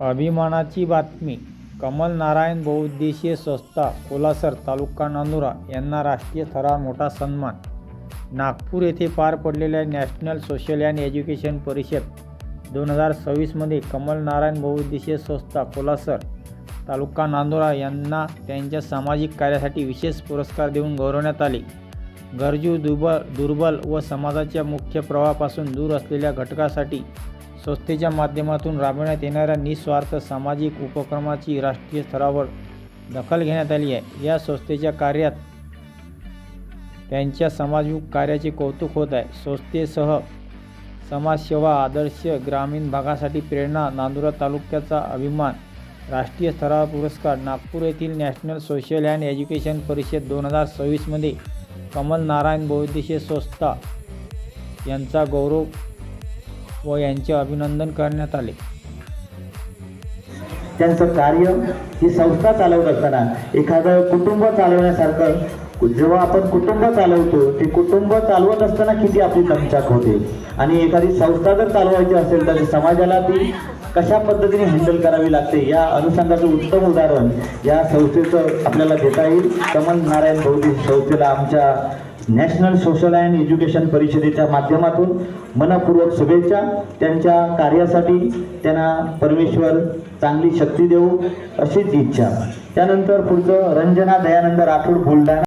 अभिमानाची बातमी. कमल नारायण बहुउद्देशीय संस्था कोलासर तालुका नांदुरा यांना राष्ट्रीय स्तरावर मोठा सन्मान. नागपूर येथे पार पडलेल्या नॅशनल सोशल अँड एज्युकेशन परिषद दोन हजार सव्वीसमध्ये कमल नारायण बहुउद्देशीय संस्था कोलासर तालुका नांदुरा यांना त्यांच्या सामाजिक कार्यासाठी विशेष पुरस्कार देऊन गौरवण्यात आले. गरजू दुर्बल दुर्बल व समाजाच्या मुख्य प्रवाहापासून दूर असलेल्या घटकासाठी संस्थेच्या माध्यमातून राबवण्यात येणाऱ्या निस्वार्थ सामाजिक उपक्रमाची राष्ट्रीय स्तरावर दखल घेण्यात आली आहे. या संस्थेच्या कार्यात त्यांच्या सामाजिक कार्याचे कौतुक होत आहे. संस्थेसह समाजसेवा आदर्श ग्रामीण भागासाठी प्रेरणा नांदुरा तालुक्याचा अभिमान राष्ट्रीय स्तरावर पुरस्कार नागपूर येथील नॅशनल सोशल अँड एज्युकेशन परिषद दोन हजार सव्वीसमध्ये कमल नारायण बहुद्देशीय संस्था यांचा गौरव व यांचे अभिनंदन करण्यात आले. त्यांचं कार्य ही संस्था चालवत असताना एखादं कुटुंब चालवण्यासारखं जेव्हा आपण कुटुंब चालवतो ते कुटुंब चालवत असताना किती आपली दमछाक होते. आणि एखादी संस्था जर चालवायची असेल तर समाजाला ती कशा पद्धतीने हँडल करावी लागते या अनुषंगाचं उत्तम उदाहरण या संस्थेचं आपल्याला देता येईल. कमल नारायण बौद्धिक संस्थेला आमच्या नॅशनल सोशल अँड एज्युकेशन परिषदेच्या माध्यमातून मनपूर्वक शुभेच्छा त्यांच्या कार्यासाठी त्यांना परमेश्वर चांगली शक्ती देऊ अशीच इच्छा त्यानंतर पुढचं रंजना दयानंद राठोड बुलढाणा